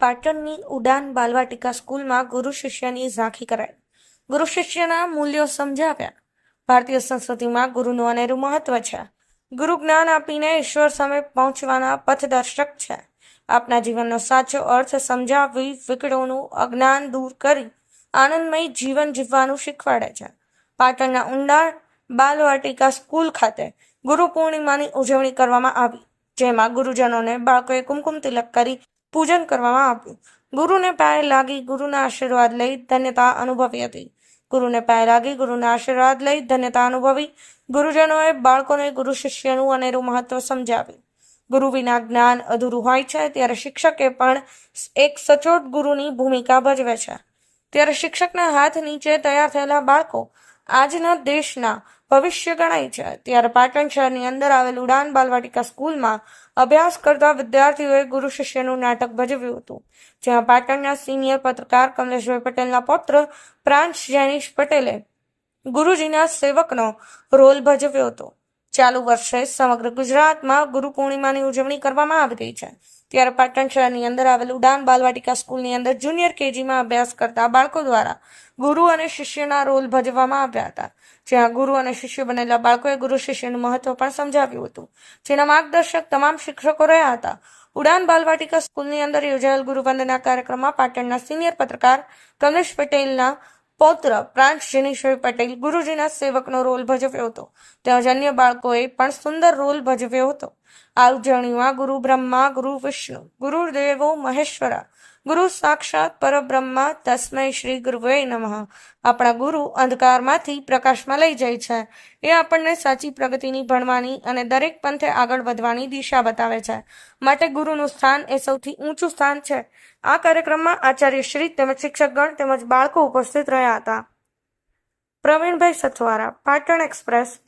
પાટણની ઉડાન બાલવાટિકા સ્કૂલમાં ગુરુ શિષ્યની ઝાંખી કરાઈ. ગુરુ શિષ્યના મૂલ્યો સમજાવ્યા. ભારતીય સંસ્કૃતિમાં ગુરુનું અનેરું મહત્વ છે. ગુરુ જ્ઞાન આપીને ઈશ્વર સામે પહોંચવાના પથદર્શક છે. આપના જીવનનો સાચો અર્થ સમજાવી વિકડોનું અજ્ઞાન દૂર કરી આનંદમય જીવન જીવવાનું શીખવાડે છે. પાટણના ઊંડાણ બાલવાટિકા સ્કૂલ ખાતે ગુરુ પૂર્ણિમાની ઉજવણી કરવામાં આવી, જેમાં ગુરુજનોને બાળકોએ કુમકુમ તિલક કરી પૂજન કરવામાં આવ્યું. ગુરુને પાયે લાગી ગુરુના આશીર્વાદ લઈ ધન્યતા અનુભવી હતી. ગુરુને પાયે લાગી ગુરુના આશીર્વાદ લઈ ધન્યતા અનુભવી. ગુરુજનોએ બાળકોને ગુરુ શિષ્યનું અનેરું મહત્વ સમજાવ્યું. ગુરુ વિના જ્ઞાન અધૂરું હોય છે, ત્યારે શિક્ષકે પણ એક સચોટ ગુરુની ભૂમિકા ભજવે છે. ત્યારે શિક્ષકના હાથ નીચે તૈયાર થયેલા બાળકો આજના દેશના ભવિષ્ય ગણાય છે. ત્યારે પાટણ શહેરની અંદર આવેલ ઉડાન બાલવાટિકા સ્કૂલમાં અભ્યાસ કરતા વિદ્યાર્થીઓએ ગુરુ શિષ્યનું નાટક ભજવ્યું હતું, જ્યાં પાટણના સિનિયર પત્રકાર કમલેશભાઈ પટેલના પૌત્ર પ્રાંશ જૈનિશ પટેલે ગુરુજીના સેવકનો રોલ ભજવ્યો હતો. ચાલુ વર્ષે સમગ્ર ગુજરાતમાં ગુરુ પૂર્ણિમાની ઉજવણી કરવામાં આવી રહી છે. ત્યારે પાટણ શહેરની અંદર આવેલ ઉડાન બાલવાટિકા સ્કૂલની અંદર જુનિયર કેજીમાં અભ્યાસ કરતા બાળકો દ્વારા ગુરુ અને શિષ્યના રોલ ભજવવામાં આવ્યા હતા. જ્યાં ગુરુ અને શિષ્ય બનેલા બાળકોએ ગુરુ શિષ્યનું મહત્વ પણ સમજાવ્યું હતું. જેના માર્ગદર્શક તમામ શિક્ષકો રહ્યા હતા. ઉડાન બાલવાટિકા સ્કૂલની અંદર યોજાયેલ ગુરુવંદના કાર્યક્રમમાં પાટણના સિનિયર પત્રકાર કમલેશ પટેલના પૌત્ર પ્રાંશ જિનીશભાઈ પટેલ ગુરુજીના સેવકનો રોલ ભજવ્યો હતો. તેમજ અન્ય બાળકોએ પણ સુંદર રોલ ભજવ્યો હતો. આ ઉજવણીમાં ગુરુ બ્રહ્મા ગુરુ વિષ્ણુ ગુરુદેવો મહેશ્વરા ગુરુ સાક્ષાત પરબ્રહ્મા તસ્મય શ્રી ગુરુવે નમઃ આપણા ગુરુ અંધકારમાંથી પ્રકાશમાં લઈ જાય છે. એ આપણને સાચી પ્રગતિની ભણવાની અને દરેક પંથે આગળ વધવાની દિશા બતાવે છે. માટે ગુરુનું સ્થાન એ સૌથી ઊંચું સ્થાન છે. આ કાર્યક્રમમાં આચાર્ય શ્રી તેમજ શિક્ષકગણ તેમજ બાળકો ઉપસ્થિત રહ્યા હતા. પ્રવીણભાઈ સથવારા, પાટણ એક્સપ્રેસ